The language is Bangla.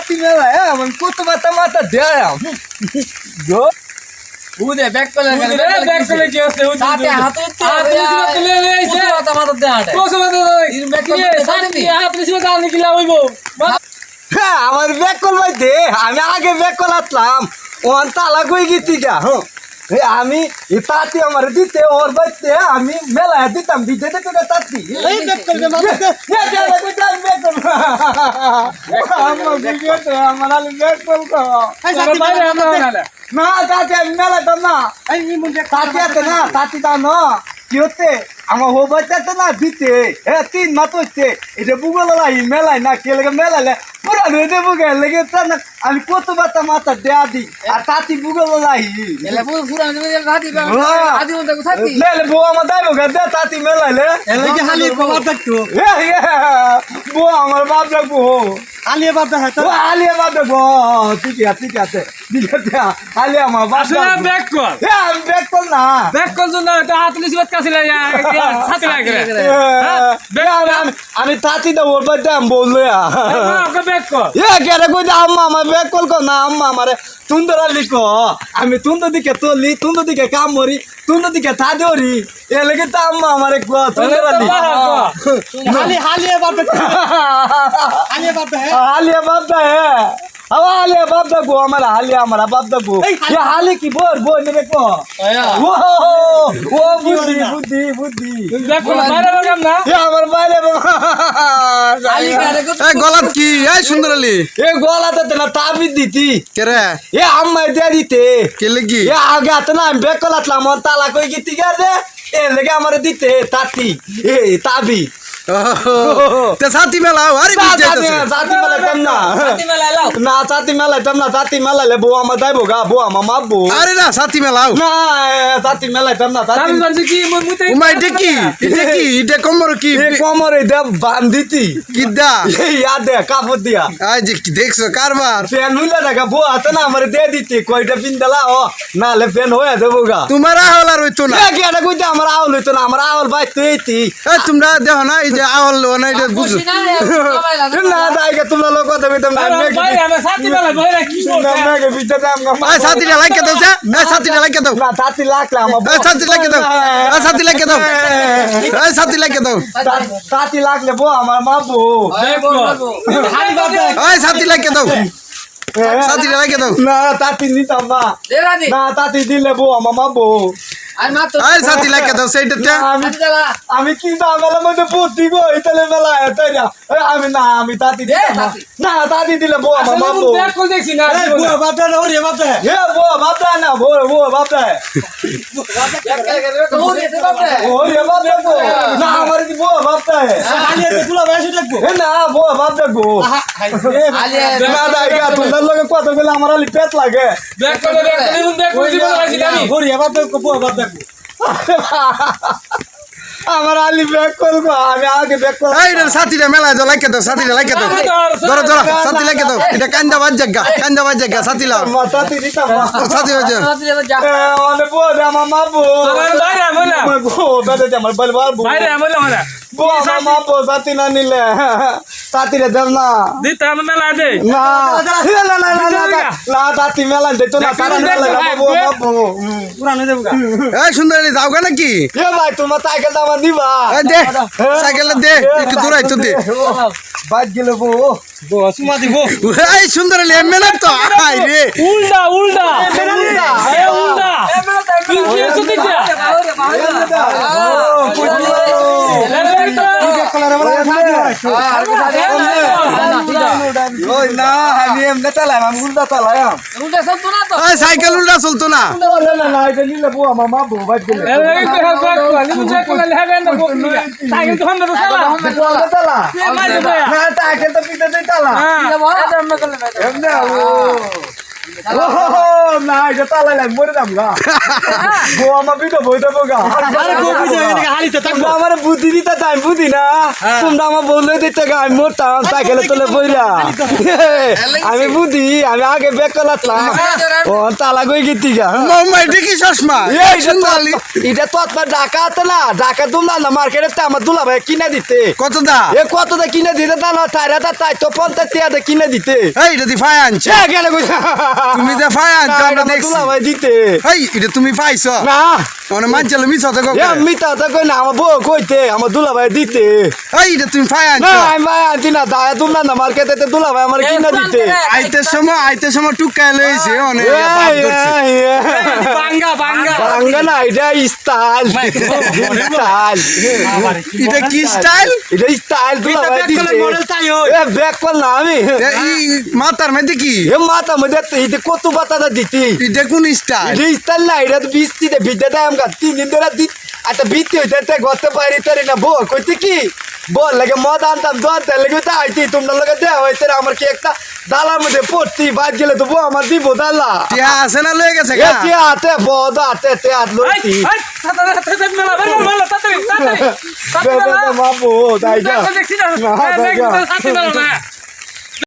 তাঁতি মেলায় আমি কত মাথা মাথা দেয় উদে ব্যাক করে উদে back করে কি আছে? উদে, তাতে। হাত উঠতে হাত উঠতে আর তুলে নিয়ে আইছে। মাথা মাথা দে হাঁটে কোসে মাথা দাও। এই back কি রে, করে দাও হাত নিচে দাও, নিকিলা হইবো। মা- হ্যাঁ আমার ব্যাক কল দে আমি আগে ব্যাগ কল আতলাম ওন তালা কই গেছি গা হ্যাঁ এ আমি এ তাঁতি আমার দিতে ওর বাইতে আমি মেলায় দিতাম দিতে দিতে তো তাঁতি এই ব্যাগ কল দে আমার বুঝিয়েছে কো হচ্ছে? আমার হো বাচ্চাতে না দিতে। এ তিন মাস হচ্ছে। এটা বুগল লাই মেলাই না কে লেগে মেলালে? পুরা ভেদে বুগে লেগে না। আমি কত বাতা মাথা দেয়া দি আর তাঁতি বুগল লাই হ্যাঁ। বউ আমার দাইব দে তাঁতি মেলাইলে। বউ আমার বাপ দেখব আলিয়া আলিয়া আছে আছে। আলিয়া আমার আসলে আমি ব্যাগ কল না। back কর তো না, তো হাত নিচে বাত কাছে লাগে, ছাতি লাগে রে। হ্যাঁ, আমি- তাঁতি দেবো ওর বলল ওকে এ কেরে কই দে আম্মা আমার ব্যাগ কল কর না আম্মা আমারে তুন্দর আলি আমি তুন্দর দিকে তুলি তুন্দর দিকে কাম মরি তুন্দর দিকে থা দেওরি এ লেগে তো আম্মা আমারে ক তুন্দর আলি বাহার ক। হালি হালিয়া বাবা আলিয়া বাবা হ্যাঁ হালিয়া বাপ দা হে আবার হালিয়া বাপ দা গো আমার হালিয়া আমার বাপ দা গো এই হালি- এ হালি কি বোর বোর নেবে ক আয়া ও ও বুদ্ধি বুদ্ধি বুদ্ধি back কর, বাইরে বাগাম না। এ এই গলাত কি? এই সুন্দর আলী। এ গলাতে না তাবি দিতি। কেরে এ আম্মাই দিয়ে দিতে। কে লাগি? এ আগে হাতে না আমি বেক কলাতলাম আমার তালা কই গিতি গে এ লেগে আমার দিতে তাতি। এ তাবি। তে সাথী মেলাও আরে জাতি জাতি মেলাইতাম না না জাতি মেলাইতাম না জাতি মেলাইলে বউ আমার দাইবো গা বউ আমার মাপবো আরে না সাথী মেলাও না জাতি মেলাইতাম না জাতি জানছি কি, উমা এটা কি এটা কি এটা কমর কি কমরে দে বান্ধিতি কিদা এ ইয়াদ দে কাপড় দিয়া আই যে কি দেখছ কারবার ফ্যান হইলে দেখা বউ হাতে না আমার দিয়ে দিতি কয়টা পিন দিলা ও নাহলে ফ্যান হয়ে দেবো গা তোমার আহল আর হইতো না এ গেটা কইতে আমার আউল হইতো না আমার আউল বাইতে হইতি তোমরা দেখো না এই যে আহল না এটা বুঝো। না না দাইকে তোমরা লোক কথা কইতাম না বাইরে, আমার ছাতি মেলা, বাইরে কি না করছে? মেঘে বিচে দাম এই সাথীটা লাইকে দাও যা এই সাথীটা লাইকে দাও না তাতি লাগলে আমার এই সাথী লাইকে দাও এই সাথী লাইকে দাও এই সাথী লাইকে দাও বউ আমার বল বল সাথী লাইকে দাও সাথীটা লাইকে দাও না তাতি নিতাম না। দে না তাতি দিলে বউ আমার মাবু আর মাত্র এই সাথী লাইকে দাও সেইটাতে আমি হাতি চালা আমি কি না মেলার মধ্যে পড়তি গো ইতালে মেলা তাই না? এ, আমি না আমি তাতি দিতাম না। তাতি। না তাতি দিলে বউ আমার আসলে মাবু মুই back করে দেখছি না, এই বুয়া বাবা না ওরে বাবা হ্যাঁ এ বউ বাপটা না বউ বউ বাপটা দৌড়ে দে বাবা ও এ বাপটা গো না আমার কি বউ বাপটা আলিয়া তে তুলা বয়স দেখব? এ না বউ বাপটা গো আলিয়া না দাইগা তোমার লগে কথা বলে আমার আলি পেট লাগে। back করে, back করে, মুই back করে দিব না, আইছি জানি। ওরে বাবা বুয়া বাবা দেখব আমার আলি ব্যাক করব আমি আগে ব্যাক করব। এই রে সাথীটা মেলায় দাও লাইকে দাও সাথীটা লাইকে দাও। ধরো ধরো সাথী লাইকে দাও। এটা কান্দা বাজ জায়গা কান্দা বাজ জায়গা সাথী লাও। সাথী বাজ যা। আমার মা বউ আমার বউ। বাইরে, আমার মা সাথী না নিলে সাথী রে দেব না। দিতে আমার মেলা দে। না। না না না না না সাথী মেলা দে তো না সারা মেলা না বউ পুরানো দেবো গা এই সুন্দর যাও গা নাকি? এ ভাই তোমার সাইকেল দিবা। এই দে সাইকেলটা দে একটু দূরাই তো দে। বাদ গেলে বউ সুমা দিব এই সুন্দর আলী না তো আই রে। উল্টা, উল্টা। এ, উল্টা। কি কি আছে দেখতে? ওই না আমি এমনি চালাই আমি উল্টা চালাই উল্টা সব তো না তো এই সাইকেল উল্টা চলতো না সাইকেল তো পিঠে দিয়ে ও না এটা চালাই লাগে মরে যাম গা বউ আমার পিঠে বই দেবো গা। আরে বউ বুঝে এদিকে হালিতে থাকব। আমার বুদ্ধি দিতে চাই বুদ্ধি না? তোমরা আমার বললে দিতে গা আমি মরতাম সাইকেলে তোলে বইরা আমি বুদ্ধি আমি আগে বেক করলাম ও তালা কই গেতি গা? মাম্মা এটা কি চশমা? এই সুন্দর এটা তো আপনার আছে না। ঢাকা দুমলা না মার্কেটে আমার দুলা ভাই কিনে দিতে। কত দা? এ কত দা কিনে দিতে তা না তাই রাতা তাই তো পঞ্চাশ কিনে দিতে। দি গেলে তুমি যে ফাই আনছো না, আমরা দেখছি ভাই দিতে। এই এটা তুমি পাইছো? না। মানে মানছিল মিছ হতে এ মিতা তো কই না আমার বউ কইতে আমার দুলা ভাই দিতে। এই এটা তুমি না আনছো? আমি ভাই আনছি না দায়া দুমলা না মার্কেটে দুলা ভাই আমার কিনে দিতে। আইতে সময় আইতে সময় টুকায় লইছে অনেক। বাঙ্গা বাঙ্গা। বাঙ্গা না এটা স্টাইল স্টাইল এটা কি স্টাইল এটা স্টাইল দুলা ভাই দিতে। মডেল তাই এ ব্যাক না আমি। এই মাথার মধ্যে কি? এ মাথা মধ্যে কত বাতাটা দিতি এটা কোন স্টাইল এটা স্টাইল না এটা তো বৃষ্টিতে ভিজে দেয় আমাকে তিন দিন ধরে দিত একটা বৃষ্টি হইতে ঘরতে পারি তারি না বউ কইতে কি বল লাগে মদ আনতাম দোয়ান তেল লেগে তো আইতি তোমরা লগে দেওয়া হইতে আমার কি একটা দালার মধ্যে পড়তি বাদ গেলে তো বউ আমার দিব দালা টিয়া আছে না লয়ে গেছে গা তে হাতে বদ হাতে তে হাত লইতি মেলা। বাবু তাই যা